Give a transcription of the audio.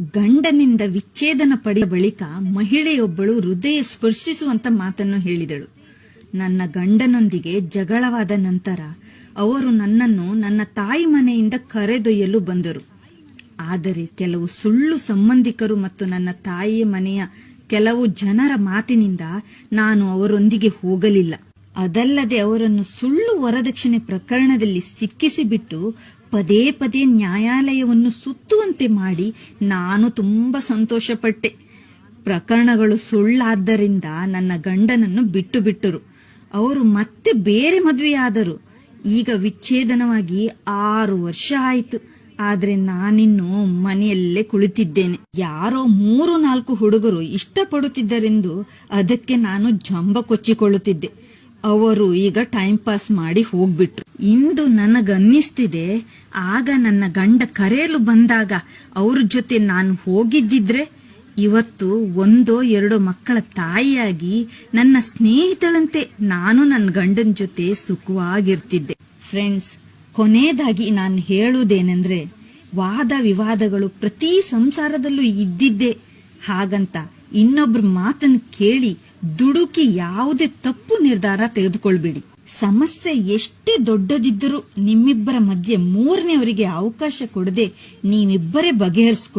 ಗಂಡನಿಂದ ವಿಚ್ಛೇದನ ಪಡೆದ ಬಳಿಕ ಮಹಿಳೆಯೊಬ್ಬಳು ಹೃದಯ ಸ್ಪರ್ಶಿಸುವಂತ ಮಾತನ್ನು ಹೇಳಿದಳು. ನನ್ನ ಗಂಡನೊಂದಿಗೆ ಜಗಳವಾದ ನಂತರ ಅವರು ನನ್ನನ್ನು ನನ್ನ ತಾಯಿ ಮನೆಯಿಂದ ಕರೆದೊಯ್ಯಲು ಬಂದರು. ಆದರೆ ಕೆಲವು ಸುಳ್ಳು ಸಂಬಂಧಿಕರು ಮತ್ತು ನನ್ನ ತಾಯಿಯ ಮನೆಯ ಕೆಲವು ಜನರ ಮಾತಿನಿಂದ ನಾನು ಅವರೊಂದಿಗೆ ಹೋಗಲಿಲ್ಲ. ಅದಲ್ಲದೆ ಅವರನ್ನು ಸುಳ್ಳು ವರದಕ್ಷಿಣೆ ಪ್ರಕರಣದಲ್ಲಿ ಸಿಕ್ಕಿಸಿಬಿಟ್ಟು ಪದೇ ಪದೇ ನ್ಯಾಯಾಲಯವನ್ನು ಸುತ್ತುವಂತೆ ಮಾಡಿ ನಾನು ತುಂಬಾ ಸಂತೋಷಪಟ್ಟೆ. ಪ್ರಕರಣಗಳು ಸುಳ್ಳಾದ್ದರಿಂದ ನನ್ನ ಗಂಡನನ್ನು ಬಿಟ್ಟು ಬಿಟ್ಟರು ಅವರು ಮತ್ತೆ ಬೇರೆ ಮದುವೆಯಾದರು. ಈಗ ವಿಚ್ಛೇದನವಾಗಿ ಆರು ವರ್ಷ ಆಯಿತು. ಆದ್ರೆ ನಾನಿನ್ನು ಮನೆಯಲ್ಲೇ ಕುಳಿತಿದ್ದೇನೆ. ಯಾರೋ ಮೂರು ನಾಲ್ಕು ಹುಡುಗರು ಇಷ್ಟಪಡುತ್ತಿದ್ದರೆಂದು ಅದಕ್ಕೆ ನಾನು ಜಂಬ ಕೊಚ್ಚಿಕೊಳ್ಳುತ್ತಿದ್ದೆ. ಅವರು ಈಗ ಟೈಮ್ ಪಾಸ್ ಮಾಡಿ ಹೋಗ್ಬಿಟ್ರು. ಇಂದು ನನಗನ್ನಿಸ್ತಿದೆ, ಆಗ ನನ್ನ ಗಂಡ ಕರೆಯಲು ಬಂದಾಗ ಅವ್ರ ಜೊತೆ ನಾನು ಹೋಗಿದ್ದಿದ್ರೆ ಇವತ್ತು ಒಂದೋ ಎರಡೋ ಮಕ್ಕಳ ತಾಯಿಯಾಗಿ ನನ್ನ ಸ್ನೇಹಿತಳಂತೆ ನಾನು ನನ್ನ ಗಂಡನ ಜೊತೆ ಸುಖವಾಗಿರ್ತಿದ್ದೆ. ಫ್ರೆಂಡ್ಸ್ ಕೊನೆಯದಾಗಿ ನಾನು ಹೇಳುವುದೇನೆಂದ್ರೆ, ವಾದ ವಿವಾದಗಳು ಪ್ರತಿ ಸಂಸಾರದಲ್ಲೂ ಇದ್ದಿದ್ದೆ. ಹಾಗಂತ ಇನ್ನೊಬ್ರ ಮಾತನ್ನು ಕೇಳಿ ದುಡುಕಿ ಯಾವುದೇ ತಪ್ಪು ನಿರ್ಧಾರ ತೆಗೆದುಕೊಳ್ಬೇಡಿ. ಸಮಸ್ಯೆ ಎಷ್ಟೇ ದೊಡ್ಡದಿದ್ದರೂ ನಿಮ್ಮಿಬ್ಬರ ಮಧ್ಯೆ ಮೂರನೆಯವರಿಗೆ ಅವಕಾಶ ಕೊಡದೆ ನೀವಿಬ್ಬರೇ ಬಗೆಹರಿಸ್ಕೊಳ್ಳಿ.